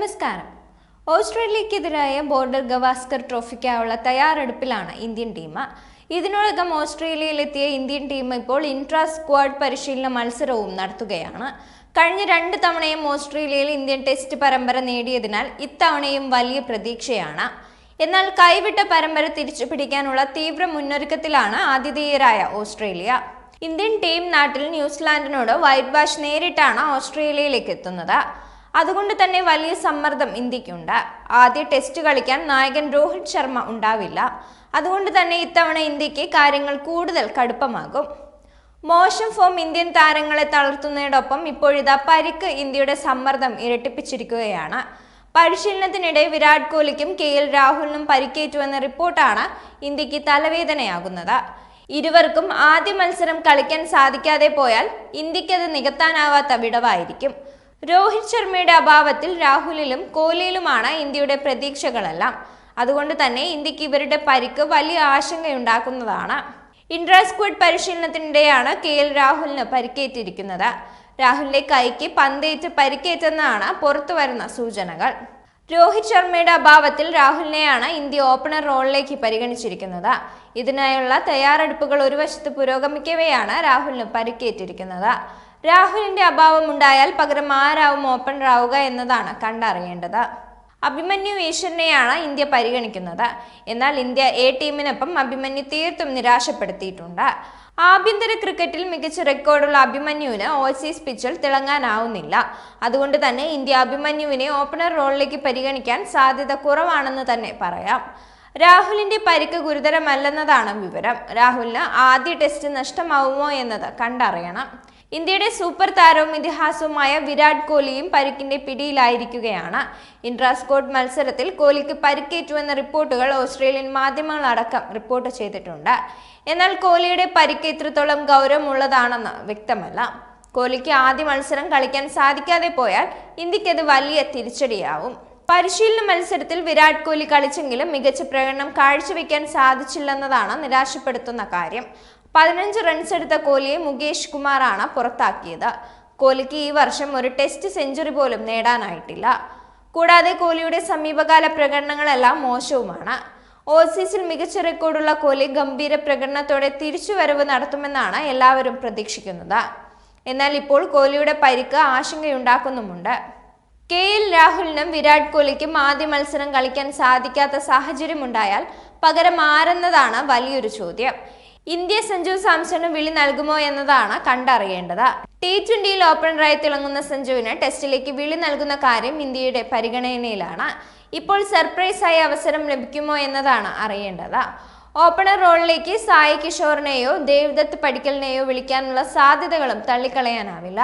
നമസ്കാരം. ഓസ്ട്രേലിയക്കെതിരായ ബോർഡർ ഗവാസ്കർ ട്രോഫിക്കായുള്ള തയ്യാറെടുപ്പിലാണ് Indian team. ഇതിനോടകം ഓസ്ട്രേലിയയിലെത്തിയ ഇന്ത്യൻ ടീം ഇപ്പോൾ ഇൻട്രാ സ്ക്വാഡ് പരിശീലന മത്സരവും നടത്തുകയാണ്. കഴിഞ്ഞ രണ്ട് തവണയും ഓസ്ട്രേലിയയിൽ ഇന്ത്യൻ ടെസ്റ്റ് പരമ്പര നേടിയതിനാൽ ഇത്തവണയും വലിയ പ്രതീക്ഷയാണ്. എന്നാൽ കൈവിട്ട പരമ്പര തിരിച്ചു പിടിക്കാനുള്ള തീവ്ര മുന്നൊരുക്കത്തിലാണ് ആതിഥേയരായ ഓസ്ട്രേലിയ. ഇന്ത്യൻ ടീം നാട്ടിൽ ന്യൂസിലാൻഡിനോട് വൈറ്റ് വാഷ് നേരിട്ടാണ് ഓസ്ട്രേലിയയിലേക്ക് എത്തുന്നത്. അതുകൊണ്ട് തന്നെ വലിയ സമ്മർദ്ദം ഇന്ത്യക്കുണ്ട്. ആദ്യ ടെസ്റ്റ് കളിക്കാൻ നായകൻ രോഹിത് ശർമ്മ ഉണ്ടാവില്ല. അതുകൊണ്ട് തന്നെ ഇത്തവണ ഇന്ത്യയ്ക്ക് കാര്യങ്ങൾ കൂടുതൽ കടുപ്പമാകും. മോശം ഫോം ഇന്ത്യൻ താരങ്ങളെ തളർത്തുന്നതിനൊപ്പം ഇപ്പോഴിതാ പരിക്ക് ഇന്ത്യയുടെ സമ്മർദ്ദം ഇരട്ടിപ്പിച്ചിരിക്കുകയാണ്. പരിശീലനത്തിനിടെ വിരാട് കോഹ്ലിക്കും കെ എൽ രാഹുലിനും പരിക്കേറ്റുവെന്ന റിപ്പോർട്ടാണ് ഇന്ത്യയ്ക്ക് തലവേദനയാകുന്നത്. ഇരുവർക്കും ആദ്യ മത്സരം കളിക്കാൻ സാധിക്കാതെ പോയാൽ ഇന്ത്യക്കത് നികത്താനാവാത്ത വിടവായിരിക്കും. രോഹിത് ശർമ്മയുടെ അഭാവത്തിൽ രാഹുലിലും കോഹ്ലിയിലുമാണ് ഇന്ത്യയുടെ പ്രതീക്ഷകളെല്ലാം. അതുകൊണ്ട് തന്നെ ഇന്ത്യയ്ക്ക് ഇവരുടെ പരിക്ക് വലിയ ആശങ്കയുണ്ടാക്കുന്നതാണ്. ഇൻട്രാ സ്ക്വാഡ് പരിശീലനത്തിനിടെയാണ് കെ എൽ രാഹുലിന് പരിക്കേറ്റിരിക്കുന്നത്. രാഹുലിന്റെ കൈക്ക് പന്തേറ്റ് പരിക്കേറ്റെന്നാണ് പുറത്തു വരുന്ന സൂചനകൾ. രോഹിത് ശർമ്മയുടെ അഭാവത്തിൽ രാഹുലിനെയാണ് ഇന്ത്യ ഓപ്പണർ റോളിലേക്ക് പരിഗണിച്ചിരിക്കുന്നത്. ഇതിനായുള്ള തയ്യാറെടുപ്പുകൾ ഒരു വശത്ത് പുരോഗമിക്കവെയാണ് രാഹുലിന് പരിക്കേറ്റിരിക്കുന്നത്. രാഹുലിന്റെ അഭാവം ഉണ്ടായാൽ പകരം ആരാവും ഓപ്പണറാവുക എന്നതാണ് കണ്ടറിയേണ്ടത്. അഭിമന്യു ഈശ്വരനെയാണ് ഇന്ത്യ പരിഗണിക്കുന്നത്. എന്നാൽ ഇന്ത്യ എ ടീമിനൊപ്പം അഭിമന്യു തീർത്തും നിരാശപ്പെടുത്തിയിട്ടുണ്ട്. ആഭ്യന്തര ക്രിക്കറ്റിൽ മികച്ച റെക്കോർഡുള്ള അഭിമന്യുവിന് ഓസീസ് പിച്ചിൽ തിളങ്ങാനാവുന്നില്ല. അതുകൊണ്ട് തന്നെ ഇന്ത്യ അഭിമന്യുവിനെ ഓപ്പണർ റോളിലേക്ക് പരിഗണിക്കാൻ സാധ്യത കുറവാണെന്ന് തന്നെ പറയാം. രാഹുലിന്റെ പരിക്ക് ഗുരുതരമല്ലെന്നതാണ് വിവരം. രാഹുലിന് ആദ്യ ടെസ്റ്റ് നഷ്ടമാവുമോ എന്നത് കണ്ടറിയണം. ഇന്ത്യയുടെ സൂപ്പർ താരവും ഇതിഹാസവുമായ വിരാട് കോഹ്ലിയും പരിക്കിന്റെ പിടിയിലായിരിക്കുകയാണ്. ഇൻട്രാസ്കോട്ട് മത്സരത്തിൽ കോഹ്ലിക്ക് പരിക്കേറ്റുവെന്ന റിപ്പോർട്ടുകൾ ഓസ്ട്രേലിയൻ മാധ്യമങ്ങളടക്കം റിപ്പോർട്ട് ചെയ്തിട്ടുണ്ട്. എന്നാൽ കോഹ്ലിയുടെ പരിക്ക് എത്രത്തോളം ഗൗരവമുള്ളതാണെന്ന് വ്യക്തമല്ല. കോഹ്ലിക്ക് ആദ്യ മത്സരം കളിക്കാൻ സാധിക്കാതെ പോയാൽ ഇന്ത്യക്കത് വലിയ തിരിച്ചടിയാവും. പരിശീലന മത്സരത്തിൽ വിരാട് കോഹ്ലി കളിച്ചെങ്കിലും മികച്ച പ്രകടനം കാഴ്ചവെക്കാൻ സാധിച്ചില്ലെന്നതാണ് നിരാശപ്പെടുത്തുന്ന കാര്യം. പതിനഞ്ച് റൺസ് എടുത്ത കോഹ്ലിയെ മുകേഷ് കുമാറാണ് പുറത്താക്കിയത്. കോഹ്ലിക്ക് ഈ വർഷം ഒരു ടെസ്റ്റ് സെഞ്ചുറി പോലും നേടാനായിട്ടില്ല. കൂടാതെ കോഹ്ലിയുടെ സമീപകാല പ്രകടനങ്ങളെല്ലാം മോശവുമാണ്. ഓസീസിൽ മികച്ച റെക്കോർഡുള്ള കോഹ്ലി ഗംഭീര പ്രകടനത്തോടെ തിരിച്ചുവരവ് നടത്തുമെന്നാണ് എല്ലാവരും പ്രതീക്ഷിക്കുന്നത്. എന്നാൽ ഇപ്പോൾ കോഹ്ലിയുടെ പരിക്ക് ആശങ്കയുണ്ടാക്കുന്നുമുണ്ട്. കെ എൽ രാഹുലിനും വിരാട് കോഹ്ലിക്കും ആദ്യ മത്സരം കളിക്കാൻ സാധിക്കാത്ത സാഹചര്യമുണ്ടായാൽ പകരം ആരെന്നതാണ് വലിയൊരു ചോദ്യം. ഇന്ത്യ സഞ്ജു സാംസണ് വിളി നൽകുമോ എന്നതാണ് കണ്ടറിയേണ്ടത്. ടി ട്വന്റിയിൽ ഓപ്പണറായി തിളങ്ങുന്ന സഞ്ജുവിന് ടെസ്റ്റിലേക്ക് വിളി നൽകുന്ന കാര്യം ഇന്ത്യയുടെ പരിഗണനയിലാണ്. ഇപ്പോൾ സർപ്രൈസായി അവസരം ലഭിക്കുമോ എന്നതാണ് അറിയേണ്ടത്. ഓപ്പണർ റോളിലേക്ക് സായി കിഷോറിനെയോ ദേവ്ദത്ത് പടിക്കലിനെയോ വിളിക്കാനുള്ള സാധ്യതകളും തള്ളിക്കളയാനാവില്ല.